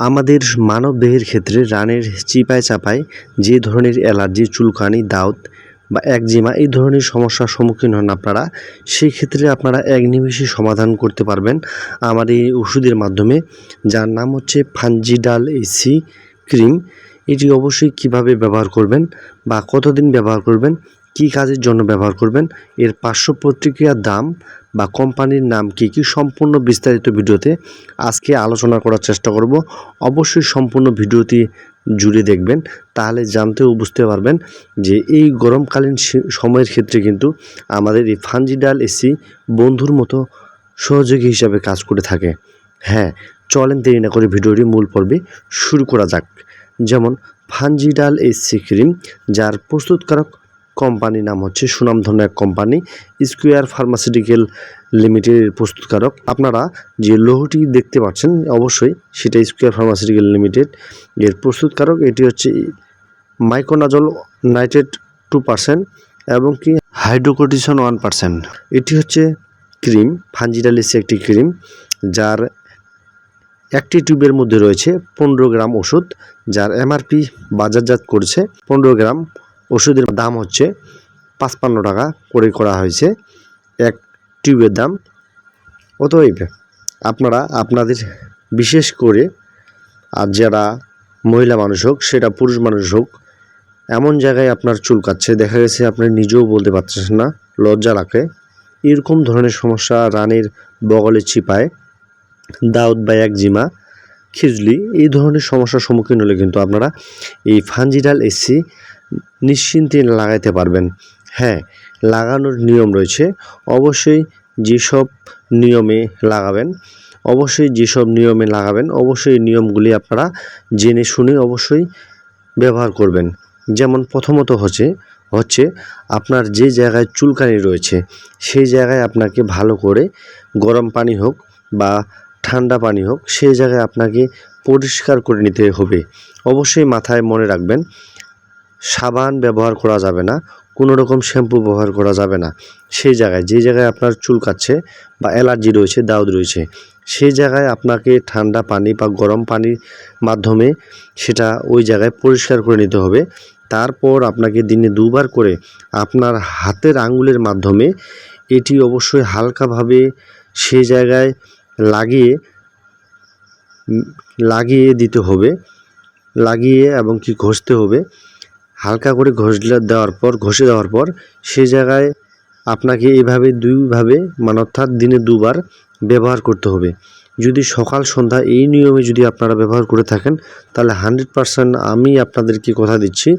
আমাদের মানবদেহের ক্ষেত্রে রানের চিপায় চাপায় যে ধরনের অ্যালার্জি, চুলকানি দাউত বা একজিমা এই ধরনের সমস্যার সম্মুখীন হন আপনারা সেই ক্ষেত্রে আপনারা এক নিমেষে সমাধান করতে পারবেন আমার এই ওষুধের মাধ্যমে, যার নাম হচ্ছে ফানজিডাল এসি ক্রিম। এটি অবশ্যই কীভাবে ব্যবহার করবেন বা কতদিন ব্যবহার করবেন কী কাজের জন্য ব্যবহার করবেন, এর পার্শ্ব প্রতিক্রিয়ার দাম বা কোম্পানির নাম কী কী সম্পূর্ণ বিস্তারিত ভিডিওতে আজকে আলোচনা করার চেষ্টা করব। অবশ্যই সম্পূর্ণ ভিডিওটি জুড়ে দেখবেন, তাহলে জানতেও বুঝতে পারবেন যে এই গরমকালীন সময়ের ক্ষেত্রে কিন্তু আমাদের এই ফানজিডাল এসি বন্ধুর মতো সহযোগী হিসাবে কাজ করে থাকে। হ্যাঁ চলেন দেরি না করে ভিডিওটি মূল পর্বে শুরু করা যাক। যেমন ফানজিডাল এসি ক্রিম, যার প্রস্তুতকারক কোম্পানির নাম হচ্ছে সুনামধন্য এক কোম্পানি স্কোয়ার ফার্মাসিউটিক্যাল লিমিটেডের প্রস্তুতকারক। আপনারা যে লোহটি দেখতে পাচ্ছেন, অবশ্যই সেটা স্কোয়ার ফার্মাসিউটিক্যাল লিমিটেড এর প্রস্তুতকারক। এটি হচ্ছে মাইকোনাজল নাইট্রেট টু পার্সেন্ট এবং কি হাইড্রোকোটিসন ওয়ান পার্সেন্ট এটি হচ্ছে ক্রিম ফানজিডালিসি একটি ক্রিম যার একটি টিউবের মধ্যে রয়েছে পনেরো গ্রাম ওষুধ, যার এমআরপি বাজারজাত করছে পনেরো গ্রাম। ওষুধের দাম হচ্ছে পাঁচপান্ন টাকা করে করা হয়েছে, এক টিউবের দাম। অতএব আপনারা, আপনাদের বিশেষ করে আর যারা মহিলা মানুষ হোক, সেটা পুরুষ মানুষ হোক, এমন জায়গায় আপনার চুল কাচ্ছে দেখা গেছে আপনি নিজেও বলতে পারতেছেন না, লজ্জা রাখে। এরকম ধরনের সমস্যা রানের বগলে ছিপায়, দাউদ বা একজিমা খিজলি, এই ধরনের সমস্যার সম্মুখীন হলে কিন্তু আপনারা এই ফানজিডাল এসি নিশ্চিন্তে লাগাইতে পারবেন। হ্যাঁ লাগানোর নিয়ম রয়েছে। অবশ্যই যেসব নিয়মে লাগাবেন, অবশ্যই যেসব নিয়মে লাগাবেন, অবশ্যই নিয়মগুলি আপনারা জেনে শুনে অবশ্যই ব্যবহার করবেন। যেমন প্রথমত হচ্ছে হচ্ছে আপনার যে জায়গায় চুলকানি রয়েছে, সেই জায়গায় আপনাকে ভালো করে গরম পানি হোক বা ঠান্ডা পানি হোক, সেই জায়গায় আপনাকে পরিষ্কার করে নিতে হবে। অবশ্যই মাথায় মনে রাখবেন সাবান ব্যবহার করা যাবে না, কোনো রকম শ্যাম্পু ব্যবহার করা যাবে না। সেই জায়গায়, যে জায়গায় আপনার চুল চুলকাচ্ছে বা অ্যালার্জি রয়েছে, দাউদ রয়েছে, সেই জায়গায় আপনাকে ঠান্ডা পানি বা গরম পানির মাধ্যমে সেটা ওই জায়গায় পরিষ্কার করে নিতে হবে। তারপর আপনাকে দিনে দুবার করে আপনার হাতের আঙ্গুলের মাধ্যমে এটি অবশ্যই হালকাভাবে সেই জায়গায় লাগিয়ে লাগিয়ে দিতে হবে, লাগিয়ে এবং কি ঘষতে হবে। হালকা করে ঘষলে দেওয়ার পর, ঘষে দেওয়ার পর সেই জায়গায় আপনাকে এইভাবে দুইভাবে মানে অর্থাৎ দিনে দুবার ব্যবহার করতে হবে। যদি সকাল, সন্ধ্যা এই নিয়মে যদি আপনারা ব্যবহার করে থাকেন, তাহলে হান্ড্রেড পারসেন্ট আমি আপনাদেরকে কথা দিচ্ছি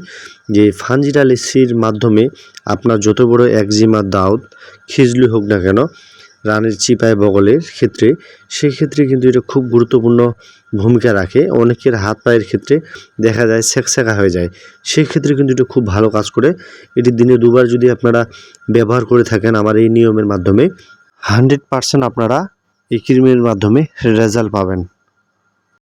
যে ফানজিটাল এসির মাধ্যমে আপনার যত বড় একজিমা দাউদ খিজলি হোক না কেন রানের চিপায় বগলের ক্ষেত্রে সেক্ষেত্রে কিন্তু এটা খুব গুরুত্বপূর্ণ ভূমিকা রাখে। অনেকের হাত পায়ের ক্ষেত্রে দেখা যায় স্যাকস্যাকা হয়ে যায়। সেক্ষেত্রে কিন্তু এটা খুব ভালো কাজ করে। এটি দিনে দুবার যদি আপনারা ব্যবহার করে থাকেন আমার এই নিয়মের মাধ্যমে হান্ড্রেড পারসেন্ট আপনারা এই ক্রিমের মাধ্যমে রেজাল্ট পাবেন।